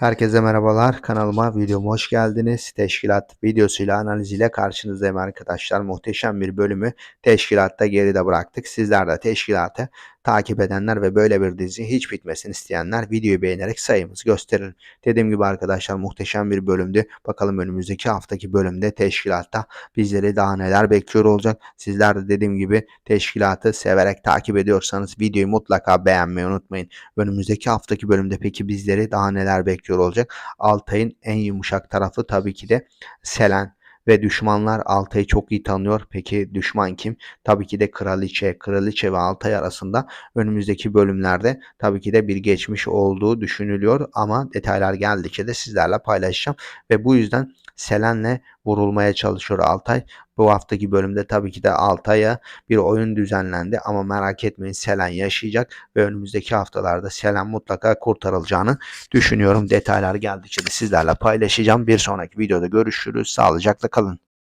Herkese merhabalar. Kanalıma, videoma hoş geldiniz. Teşkilat videosuyla analiziyle karşınızdayım arkadaşlar. Muhteşem bir bölümü teşkilatta geride bıraktık. Sizler de teşkilatı takip edenler ve böyle bir dizi hiç bitmesini isteyenler videoyu beğenerek sayımızı gösterin. Dediğim gibi arkadaşlar muhteşem bir bölümdü. Bakalım önümüzdeki haftaki bölümde teşkilatta bizleri daha neler bekliyor olacak. Sizler de dediğim gibi teşkilatı severek takip ediyorsanız videoyu mutlaka beğenmeyi unutmayın. Önümüzdeki haftaki bölümde peki bizleri daha neler bekliyor olacak? Altay'ın en yumuşak tarafı tabii ki de Selen ve düşmanlar Altay'ı çok iyi tanıyor. Peki düşman kim? Tabii ki de Kraliçe. Kraliçe ve Altay arasında önümüzdeki bölümlerde tabii ki de bir geçmiş olduğu düşünülüyor ama detaylar geldikçe de sizlerle paylaşacağım ve bu yüzden Selen'le vurulmaya çalışıyor Altay. Bu haftaki bölümde tabii ki de Altay'a bir oyun düzenlendi ama merak etmeyin Selen yaşayacak ve önümüzdeki haftalarda Selen mutlaka kurtarılacağını düşünüyorum. Detaylar geldikçe de sizlerle paylaşacağım. Bir sonraki videoda görüşürüz. Sağlıcakla kalın.